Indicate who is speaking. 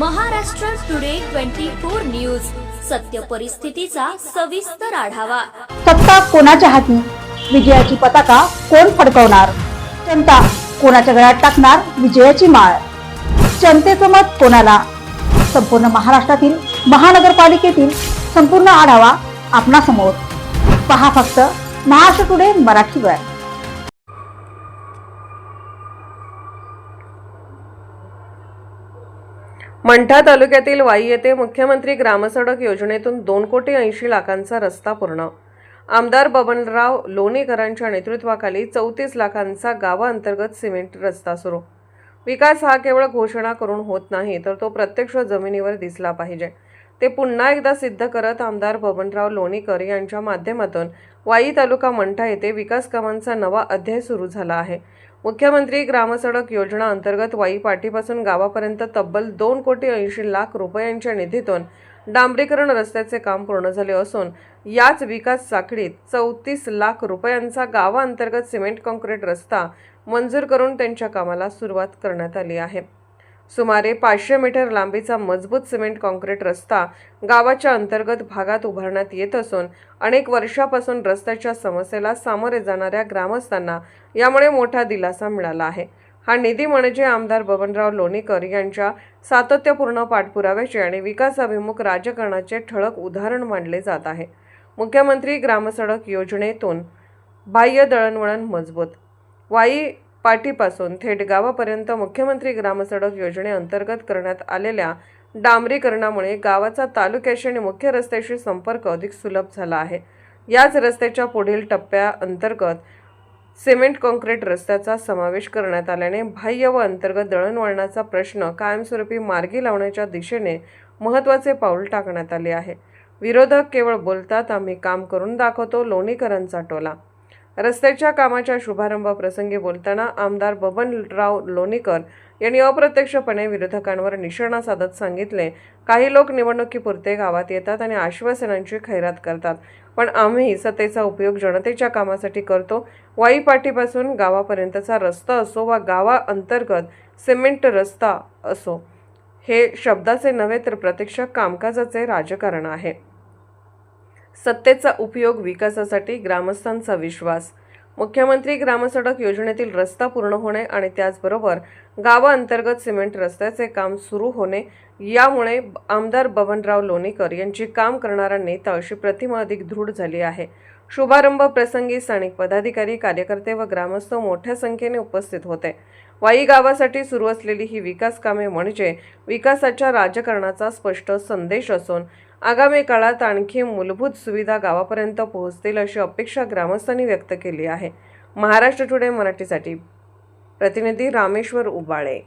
Speaker 1: Maharashtra today twenty four news. सत्य परिस्थितीचा सविस्तर आढावा.
Speaker 2: सत्ता कोणाच्या हाती? विजयाची पताका कोण फडकवणार? जनता कोणाच्या गळ्यात टाकणार विजयाची माळ? जनतेचं मत कोणाला? संपूर्ण महाराष्ट्रातील महानगरपालिकेतील संपूर्ण आढावा आपणासमोर. पहा फक्त महाराष्ट्र टुडे मराठीवर
Speaker 3: मंठा तालुक्यातील वाई येथे मुख्यमंत्री ग्रामसडक योजनेतून दोन कोटी ऐंशी लाखांचा रस्ता पूर्ण. आमदार बबनराव लोणीकरांच्या नेतृत्वाखाली चौतीस लाखांचा गावाअंतर्गत सिमेंट रस्ता सुरू. विकास हा केवळ घोषणा करून होत नाही तर तो प्रत्यक्ष जमिनीवर दिसला पाहिजे. ते पुन्हा एकदा सिद्ध करत आमदार बबनराव लोणीकर यांच्या माध्यमातून वाई तालुका मंठा येथे विकास कामांचा नवा अध्याय सुरू झाला आहे. मुख्यमंत्री ग्रामसडक योजना अंतर्गत वाई पाटीपासून गावापर्यंत तब्बल दोन कोटी ऐंशी लाख रुपयांच्या निधीतून डांबरीकरण रस्त्याचे काम पूर्ण झाले असून याच विकास साखळीत चौतीस लाख रुपयांचा गावाअंतर्गत सिमेंट काँक्रीट रस्ता मंजूर करून त्यांच्या कामाला सुरुवात करण्यात आली आहे. सुमारे पाचशे मीटर लांबीचा मजबूत सिमेंट काँक्रीट रस्ता गावाच्या अंतर्गत भागात उभारण्यात येत असून अनेक वर्षापासून रस्त्याच्या समस्येला सामोरे जाणाऱ्या ग्रामस्थांना यामुळे मोठा दिलासा मिळाला आहे. हा निधी म्हणजे आमदार बबनराव लोणीकर यांच्या सातत्यपूर्ण पाठपुराव्याचे आणि विकासाभिमुख राजकारणाचे ठळक उदाहरण मानले जात आहे. मुख्यमंत्री ग्रामसडक योजनेतून बाह्य दळणवळण मजबूत वाई पाटीपासून थेट गावापर्यंत मुख्यमंत्री ग्रामसडक योजनेअंतर्गत करण्यात आलेल्या डांबरीकरणामुळे गावाचा तालुक्याशी आणि मुख्य रस्त्याशी संपर्क अधिक सुलभ झाला आहे. याच रस्त्याच्या पुढील टप्प्याअंतर्गत सिमेंट काँक्रीट रस्त्याचा समावेश करण्यात आल्याने बाह्य व अंतर्गत दळणवळणाचा प्रश्न कायमस्वरूपी मार्गी लावण्याच्या दिशेने महत्त्वाचे पाऊल टाकण्यात आले आहे. विरोधक केवळ बोलतात आम्ही काम करून दाखवतो लोणीकरांचा टोला रस्त्याच्या कामाच्या शुभारंभाप्रसंगी बोलताना आमदार बबनराव लोणीकर यांनी अप्रत्यक्षपणे विरोधकांवर निशाणा साधत सांगितले. काही लोक निवडणुकीपुरते गावात येतात आणि आश्वासनांची खैरात करतात. पण आम्ही सत्तेचा उपयोग जनतेच्या कामासाठी करतो. वाईपाटीपासून गावापर्यंतचा रस्ता असो वा गावाअंतर्गत सिमेंट रस्ता असो हे शब्दाचे नव्हे तर प्रत्यक्ष कामकाजाचे राजकारण आहे. सत्तेचा उपयोग विकासासाठी ग्रामस्थांचा विश्वास. मुख्यमंत्री ग्रामसडक योजनेतील रस्ता पूर्ण होणे आणि त्याचबरोबर गावाअंतर्गत सिमेंट रस्त्याचे काम सुरू होणे यामुळे आमदार बबनराव लोणीकर यांची काम करणारा नेता अशी प्रतिमा अधिक दृढ झाली आहे. शुभारंभ प्रसंगी स्थानिक पदाधिकारी कार्यकर्ते व ग्रामस्थ मोठ्या संख्येने उपस्थित होते. वाई गावासाठी सुरू असलेली ही विकास कामे म्हणजे विकासाच्या राजकारणाचा स्पष्ट संदेश असून आगामी काळात आणखी मूलभूत सुविधा गावापर्यंत पोहोचतील अशी अपेक्षा ग्रामस्थांनी व्यक्त केली आहे. महाराष्ट्र टुडे मराठीसाठी प्रतिनिधी रामेश्वर उबाळे.